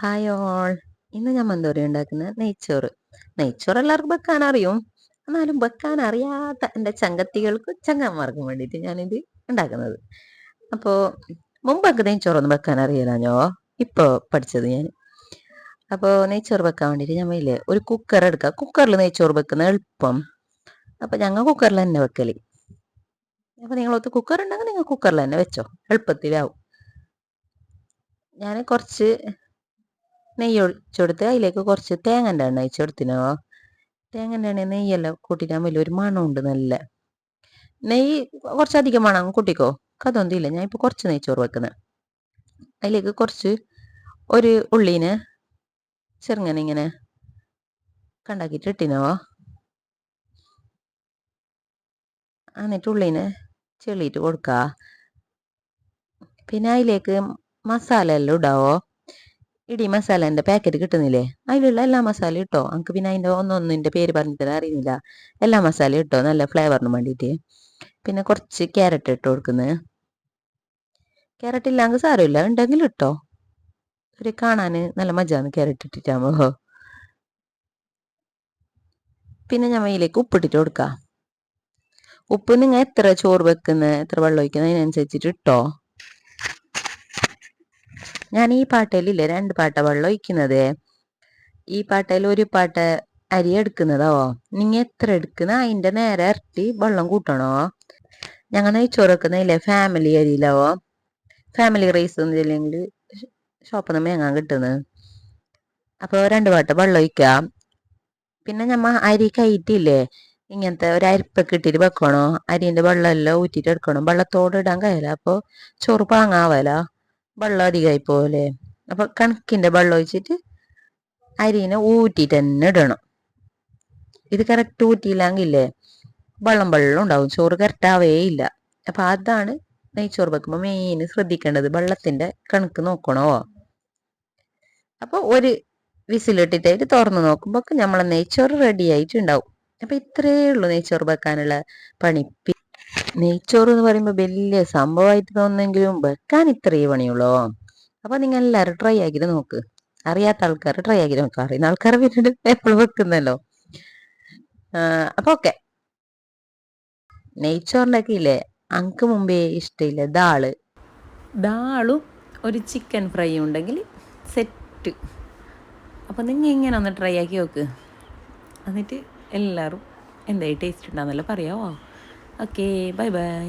Hi all ഇന്ന് ഞാൻ മന്തോറി ഉണ്ടാക്കുന്നത് നെയ്ച്ചോറ്. നെയ്ച്ചോറ് എല്ലാവർക്കും വെക്കാൻ അറിയും. എന്നാലും വെക്കാൻ അറിയാത്ത എന്റെ ചങ്കത്തികൾക്ക് ചങ്ങന്മാർക്കും വേണ്ടിയിട്ട് ഞാനിത് ഉണ്ടാക്കുന്നത്. അപ്പോൾ മുമ്പൊക്കെ നെയ്ച്ചോറൊന്നും വെക്കാൻ അറിയില്ലാഞ്ഞോ ഇപ്പോൾ പഠിച്ചത് ഞാൻ. അപ്പോൾ നെയ്ച്ചോറ് വെക്കാൻ വേണ്ടിയിട്ട് ഞാൻ വലിയ ഒരു കുക്കർ എടുക്കുക കുക്കറിൽ നെയ്ച്ചോറ് വെക്കുന്ന എളുപ്പം. അപ്പോൾ ഞങ്ങൾ കുക്കറിൽ തന്നെ വെക്കൽ. അപ്പോൾ നിങ്ങളൊത്ത് കുക്കർ ഉണ്ടെങ്കിൽ നിങ്ങൾ കുക്കറിൽ തന്നെ വെച്ചോ. എളുപ്പത്തിലാവും. ഞാൻ കുറച്ച് നെയ്യ് ഒഴിച്ചെടുത്ത് അതിലേക്ക് കുറച്ച് തേങ്ങന്റെ എണ്ണ അഴിച്ചെടുത്തിനോ തേങ്ങന്റെ എണ്ണ നെയ്യെല്ലാം കൂട്ടിയിട്ടാകുമ്പോൾ ഒരു മണമുണ്ട് നല്ല. നെയ്യ് കുറച്ചധികം മണം കൂട്ടിക്കോ? അതൊന്നും ഇല്ല. ഞാൻ ഇപ്പോൾ കുറച്ച് നെയ്ച്ചോറ് വെക്കുന്നത് അതിലേക്ക് കുറച്ച് ഒരു ഉള്ളീനെ ചെറുങ്ങനെ ഇങ്ങനെ കണ്ടാക്കിയിട്ട് ഇട്ടിനോ. എന്നിട്ട് ഉള്ളീനെ ചെളിയിട്ട് കൊടുക്കുക പിന്നെ അതിലേക്ക് മസാല എല്ലാം ഇടാവോ? ഇടി മസാലേന്റെ പാക്കറ്റ് കിട്ടുന്നില്ലേ? അതിലുള്ള എല്ലാ മസാലയും ഇട്ടോ? നമുക്ക് പിന്നെ അതിന്റെ ഒന്നൊന്നിന്റെ പേര് പറഞ്ഞിട്ട് അറിയുന്നില്ല. എല്ലാ മസാലയും ഇട്ടോ? നല്ല ഫ്ലേവറിന് വേണ്ടിയിട്ട് പിന്നെ കുറച്ച് ക്യാരറ്റ് ഇട്ട് കൊടുക്കുന്നത് ക്യാരറ്റ് ഇല്ലാങ്ക് സാരമില്ല. ഉണ്ടെങ്കിൽ ഇട്ടോ. ഒരു കാണാൻ നല്ല മജാന്ന് ക്യാരറ്റ് ഇട്ടിട്ടാകുമ്പോൾ പിന്നെ ഞാൻ അതിലേക്ക് ഉപ്പിട്ടിട്ട് കൊടുക്കാം. ഉപ്പ് നിങ്ങൾ എത്ര ചോറ് വെക്കുന്നത് എത്ര വെള്ളം ഒഴിക്കുന്നത് അതിനനുസരിച്ചിട്ട് ഇട്ടോ. ഞാൻ ഈ പാട്ടയിലില്ലേ രണ്ട് പാട്ട വെള്ളം ഒഴിക്കുന്നത്. ഈ പാട്ടയിൽ ഒരു പാട്ട അരി എടുക്കുന്നതോ. നിങ്ങ എത്ര എടുക്കുന്ന? അതിന്റെ നേരെ ഇരട്ടി വെള്ളം കൂട്ടണോ? ഞങ്ങൾ നെയ്ച്ചോറക്കുന്നതില്ലേ? ഫാമിലി അരിയിലാവോ ഫാമിലി റൈസ് ഒന്നുമില്ലെങ്കിൽ ഷോപ്പിൽ നിന്ന് മേങ്ങാൻ കിട്ടുന്നത് അപ്പോൾ രണ്ട് പാട്ട വെള്ളം ഒഴിക്കാം. പിന്നെ നമ്മ അരി കയറ്റില്ലേ ഇങ്ങനത്തെ ഒരു അരിപ്പ ഇട്ടിട്ട് വെക്കണോ? അരിന്റെ വെള്ളമെല്ലാം ഊറ്റിട്ട് എടുക്കണം? വെള്ളത്തോടെ ഇടാൻ കഴിയില്ല. അപ്പോൾ ചോറ് പാങ്ങാവല. വെള്ളം അധികമായി പോലെ അപ്പോൾ കണക്കിന്റെ വെള്ളം ഒഴിച്ചിട്ട് അരിനെ ഊറ്റിട്ട് തന്നെ ഇടണം. ഇത് കറക്റ്റ് ഊറ്റിയില്ലെങ്കിലേ വെള്ളം വെള്ളം ഉണ്ടാവും. ചോറ് കറക്റ്റാവേ ഇല്ല. അപ്പം അതാണ് നെയ്ച്ചോറ് വെക്കുമ്പോൾ മെയിൻ ശ്രദ്ധിക്കേണ്ടത്. വെള്ളത്തിന്റെ കണക്ക് നോക്കണോ? അപ്പോൾ ഒരു വിസിലിട്ടിട്ടായിട്ട് തുറന്ന് നോക്കുമ്പോൾ നമ്മളെ നെയ്ച്ചോറ് റെഡി ആയിട്ടുണ്ടാവും. അപ്പം ഇത്രേ ഉള്ളൂ നെയ്ച്ചോറ് വെക്കാനുള്ള പണി. നെയ്ച്ചോറ് എന്ന് പറയുമ്പോൾ വലിയ സംഭവമായിട്ട് തോന്നുന്നെങ്കിലും വെക്കാൻ ഇത്രയേ പണിയുള്ളൂ? അപ്പോൾ നിങ്ങൾ എല്ലാവരും ട്രൈ ആക്കിയിട്ട് നോക്ക്. അറിയാത്ത ആൾക്കാർ ട്രൈ ആക്കിയിട്ട് നോക്ക്. അറിയുന്ന ആൾക്കാർ പിന്നീട് എപ്പോഴും വെക്കുന്നല്ലോ. അപ്പോൾ ഓക്കെ നെയ്ച്ചോറിന്റെ ഇല്ലേ? അങ്ക് മുമ്പേ ഇഷ്ടമില്ല ദാൾ. ദാളും ഒരു ചിക്കൻ ഫ്രൈ ഉണ്ടെങ്കിൽ സെറ്റ് അപ്പോൾ നിങ്ങൾ ഇങ്ങനെ ഒന്ന് ട്രൈ ആക്കി നോക്ക്. എന്നിട്ട് എല്ലാവരും എന്തായി ടേസ്റ്റ് ഉണ്ടാകുന്നല്ലോ പറയാമോ ഓക്കെ ബൈ ബൈ